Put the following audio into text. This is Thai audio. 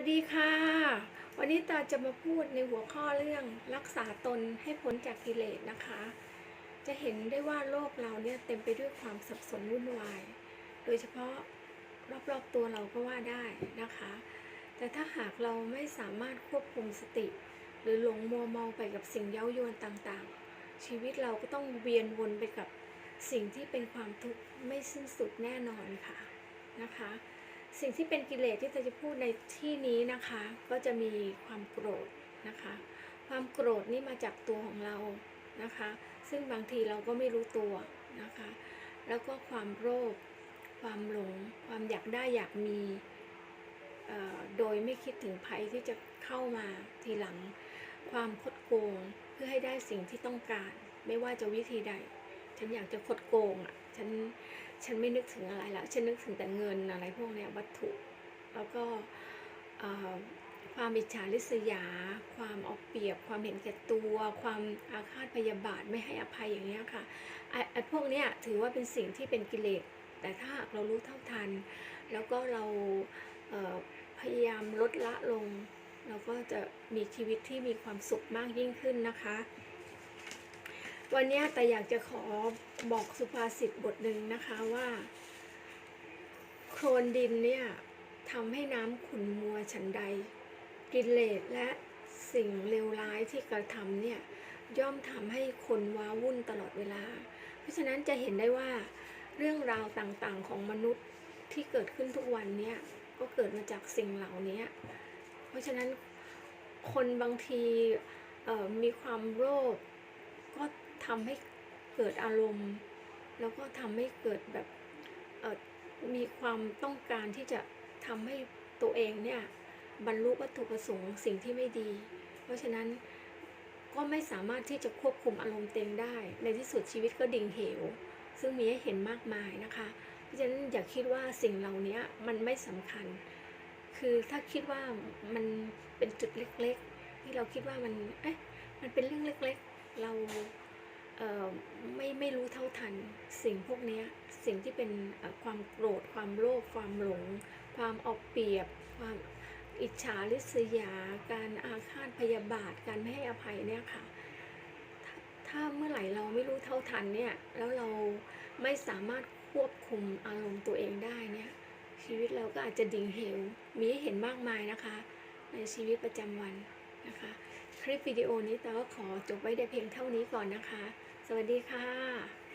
สดีค่ะ วันนี้ตาจะมาพูดในหัวข้อเรื่องรักษาตนให้พ้นจากกิเลสนะคะ จะเห็นได้ว่าโลกเราเนี่ยเต็มไปด้วยความสับสนวุ่นวาย โดยเฉพาะรอบๆตัวเราก็ว่าได้นะคะ แต่ถ้าหากเราไม่สามารถควบคุมสติ หรือหลงมัวเมาไปกับสิ่งเย้ายวนต่างๆ ชีวิตเราก็ต้องเวียนวนไปกับสิ่งที่เป็นความทุกข์ไม่สิ้นสุดแน่นอนค่ะนะคะ สิ่งที่เป็นกิเลสที่จะพูดในที่นี้นะคะ ก็จะมีความโกรธนะคะ ความโกรธนี่มาจากตัวของเรานะคะ ซึ่งบางทีเราก็ไม่รู้ตัวนะคะ แล้วก็ความโลภความหลง ความอยากได้อยากมีโดยไม่คิดถึงภัยที่จะเข้ามาทีหลัง ความคดโกงเพื่อให้ได้สิ่งที่ต้องการ ไม่ว่าจะวิธีใด ฉันอยากจะคดโกงอะฉัน ฉันไม่นึกถึงอะไรแล้ว ฉันนึกถึงแต่เงินอะไรพวกเนี้ยวัตถุ แล้วก็ความอิจฉาริษยา ความเอาเปรียบ ความเห็นแก่ตัว ความอาฆาตพยาบาทไม่ให้อภัยอย่างเงี้ยค่ะไอ้พวกเนี้ยถือว่าเป็นสิ่งที่เป็นกิเลส แต่ถ้าเรารู้เท่าทัน แล้วก็เราเพยายามลดละลง เราก็จะมีชีวิตที่มีความสุขมากยิ่งขึ้นนะคะ วันนี้แต่อยากจะขอบอกสุภาษิตบทหนึ่งนะคะว่า โคลนดินเนี่ยทำให้น้ำขุ่นมัวฉันใด กิเลสและสิ่งเลวร้ายที่กระทำเนี่ยย่อมทำให้คนว้าวุ่นตลอดเวลา เพราะฉะนั้นจะเห็นได้ว่าเรื่องราวต่างๆของมนุษย์ที่เกิดขึ้นทุกวันเนี่ยก็เกิดมาจากสิ่งเหล่านี้ เพราะฉะนั้นคนบางทีมีความโลภก็ ทำให้เกิดอารมณ์ แล้วก็ทำให้เกิดแบบมีความต้องการที่จะทำให้ตัวเองเนี่ยบรรลุวัตถุประสงค์สิ่งที่ไม่ดี เพราะฉะนั้นก็ไม่สามารถที่จะควบคุมอารมณ์เต็งได้ ในที่สุดชีวิตก็ดิ่งเหว ซึ่งมีให้เห็นมากมายนะคะ เพราะฉะนั้นอย่าคิดว่าสิ่งเหล่านี้มันไม่สำคัญ คือถ้าคิดว่ามันเป็นจุดเล็กๆ ที่เราคิดว่ามัน เอ๊ะ มันเป็นเรื่องเล็กๆ เราเอ่อไม่ไม่รู้เท่าทัน สิ่งพวกนี้สิ่งที่เป็นความโกรธความโลภความหลง ความเอาเปรียบ ความอิจฉาริษยา การอาฆาตพยาบาทการไม่ให้อภัยเนี่ยค่ะถ้าถ้าเมื่อไหร่เราไม่รู้เท่าทันเนี่ยแล้วเราไม่สามารถควบคุมอารมณ์ตัวเองได้เนี่ยชีวิตเราก็อาจจะดิ่งเหวมีให้เห็นมากมายนะคะ ในชีวิตประจำวันนะคะ คลิปวิดีโอนี้แต่ก็ขอจบไว้แต่เพียงเท่านี้ก่อนนะคะ สวัสดีค่ะ